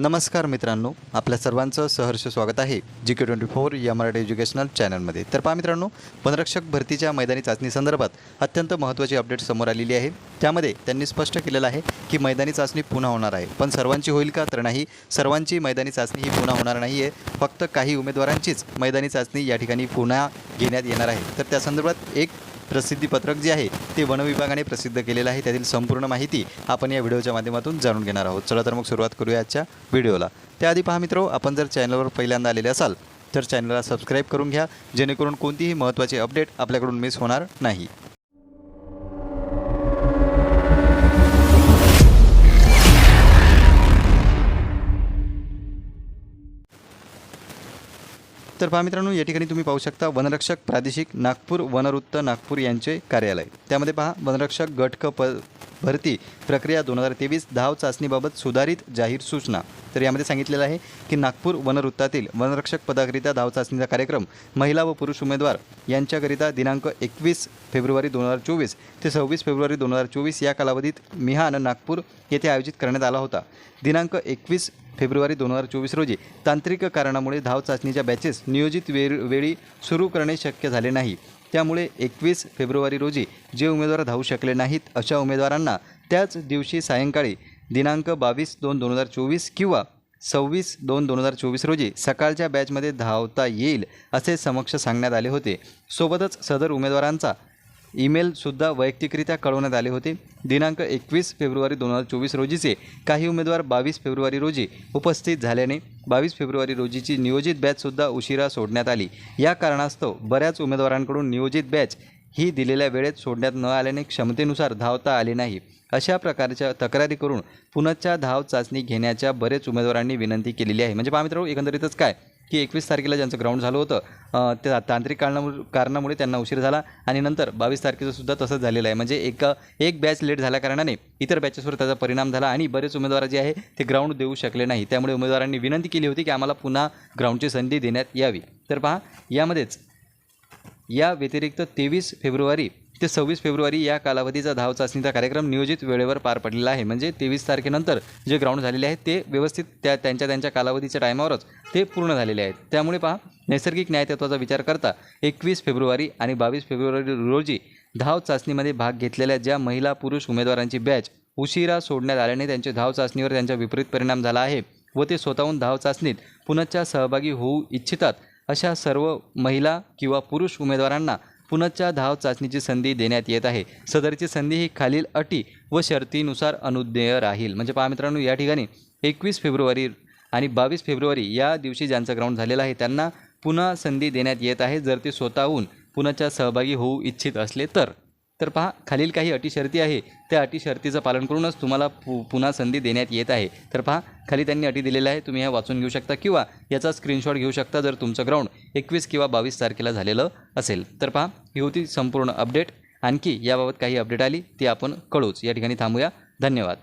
नमस्कार मित्रांनो आपल्या सर्वांचं सहर्ष स्वागत आहे जी के ट्वेंटी फोर या मराठी एज्युकेशनल चॅनलमध्ये. तर पहा मित्रांनो वनरक्षक भरतीच्या मैदानी चाचणी संदर्भात अत्यंत महत्त्वाची अपडेट समोर आलेली आहे. त्यामध्ये त्यांनी स्पष्ट केलेलं आहे की मैदानी चाचणी पुन्हा होणार आहे. पण सर्वांची होईल का तर नाही सर्वांची मैदानी चाचणी ही पुन्हा होणार नाही आहे फक्त काही उमेदवारांचीच मैदानी चाचणी या ठिकाणी पुन्हा घेण्यात येणार आहे. तर त्या संदर्भात एक प्रसिद्धीपत्रक जे आहे ते वनविभागाने प्रसिद्ध केलेलं आहे. त्यातील संपूर्ण माहिती आपण या व्हिडिओच्या माध्यमातून जाणून घेणार आहोत. चला तर मग सुरुवात करूया आजच्या व्हिडिओला. त्याआधी पहा मित्रो आपण जर चॅनलवर पहिल्यांदा आलेले असाल तर चॅनलला सबस्क्राईब करून घ्या. जेणेकरून कोणतीही महत्त्वाची अपडेट आपल्याकडून मिस होणार नाही. तर पहा मित्रांनो या ठिकाणी तुम्ही पाहू शकता वनरक्षक प्रादेशिक नागपूर वनवृत्त नागपूर यांचे कार्यालय. त्यामध्ये पहा वनरक्षक गट क प भरती प्रक्रिया दोन हजार तेवीस धाव चाचणीबाबत सुधारित जाहीर सूचना. तर यामध्ये सांगितलेलं आहे की नागपूर वनवृत्तातील वनरक्षक पदाकरिता धाव चाचणीचा कार्यक्रम महिला व पुरुष उमेदवार यांच्याकरिता दिनांक एकवीस फेब्रुवारी दोन हजार चोवीस ते सव्वीस फेब्रुवारी दोन हजार चोवीस या कालावधीत मिहान नागपूर येथे आयोजित करण्यात आला होता. दिनांक एकवीस फेब्रुवारी दोन हजार चोवीस रोजी तांत्रिक कारणामुळे धाव चाचणीच्या बॅचेस नियोजित वे वेळी सुरू करणे शक्य झाले नाही. त्यामुळे एकवीस फेब्रुवारी रोजी जे उमेदवार धावू शकले नाहीत अशा उमेदवारांना त्याच दिवशी सायंकाळी दिनांक बावीस दोन दोन हजार चोवीस किंवा सव्वीस दोन दोन हजार चोवीस रोजी सकाळच्या बॅचमध्ये धावता येईल असे समक्ष सांगण्यात आले होते. सोबतच सदर उमेदवारांचा ईमेलसुद्धा वैयक्तिकरित्या कळवण्यात आले होते. दिनांक एकवीस फेब्रुवारी दोन हजार चोवीस रोजीचे काही उमेदवार बावीस फेब्रुवारी रोजी उपस्थित झाल्याने बावीस फेब्रुवारी रोजीची नियोजित बॅचसुद्धा उशिरा सोडण्यात आली. या कारणास्तव बऱ्याच उमेदवारांकडून नियोजित बॅच ही दिलेल्या वेळेत सोडण्यात न आल्याने क्षमतेनुसार धावता आले नाही. अशा प्रकारच्या तक्रारी करून पुनच्च्या धाव चाचणी घेण्याच्या बरेच उमेदवारांनी विनंती केलेली आहे. म्हणजे पहा मित्रांनो एकंदरीतच काय? की एकवीस तारखेला ज्यांचं ग्राउंड झालं होतं त्या तांत्रिक कारणामुळे कारणामुळे त्यांना उशीर झाला आणि नंतर बावीस तारखेचं सुद्धा तसंच झालेलं आहे. म्हणजे एक एक बॅच लेट झाल्या कारणाने इतर बॅचेसवर त्याचा परिणाम झाला आणि बरेच उमेदवार जे आहे ते ग्राउंड देऊ शकले नाही. त्यामुळे उमेदवारांनी विनंती केली होती की आम्हाला पुन्हा ग्राउंडची संधी देण्यात यावी. तर पहा यामध्येच या व्यतिरिक्त तेवीस फेब्रुवारी ते सव्वीस फेब्रुवारी या कालावधीचा धाव चाचणीचा कार्यक्रम नियोजित वेळेवर पार पडलेला आहे. म्हणजे तेवीस तारखेनंतर जे ग्राउंड झालेले आहेत ते व्यवस्थित त्या त्यांच्या त्यांच्या कालावधीच्या टायमावरच ते पूर्ण झालेले आहेत. त्यामुळे पहा नैसर्गिक न्यायतत्वाचा विचार करता एकवीस फेब्रुवारी आणि बावीस फेब्रुवारी रोजी धाव चाचणीमध्ये भाग घेतलेल्या ज्या महिला पुरुष उमेदवारांची बॅच उशिरा सोडण्यात आल्याने त्यांच्या धाव चाचणीवर त्यांचा विपरीत परिणाम झाला आहे व ते स्वतःहून धाव चाचणीत पुनच्च्या सहभागी होऊ इच्छितात अशा सर्व महिला किंवा पुरुष उमेदवारांना पुनच्च्या धाव चाचणीची संधी देण्यात येत आहे. सदरची संधी ही खालील अटी व शर्तीनुसार अनुज्ञेय राहील. म्हणजे पहा मित्रांनो या ठिकाणी एकवीस फेब्रुवारी आणि बावीस फेब्रुवारी या दिवशी ज्यांचं ग्राउंड झालेलं आहे त्यांना पुन्हा संधी देण्यात येत आहे. जर ते स्वतःहून पुनच्च्या सहभागी होऊ इच्छित असले तर. तर पहा खालील काही अटी शर्ती आहे. त्या अटी शर्तीचं पालन करूनच तुम्हाला पु पुन्हा संधी देण्यात येत आहे. तर पहा खाली त्यांनी अटी दिलेल्या आहे तुम्ही ह्या वाचून घेऊ शकता किंवा याचा स्क्रीनशॉट घेऊ शकता जर तुमचं ग्राउंड एकवीस किंवा बावीस तारखेला झालेलं असेल. तर पहा ही होती संपूर्ण अपडेट आणखी याबाबत काही अपडेट आली ती आपण कळूच. या ठिकाणी थांबूया. धन्यवाद.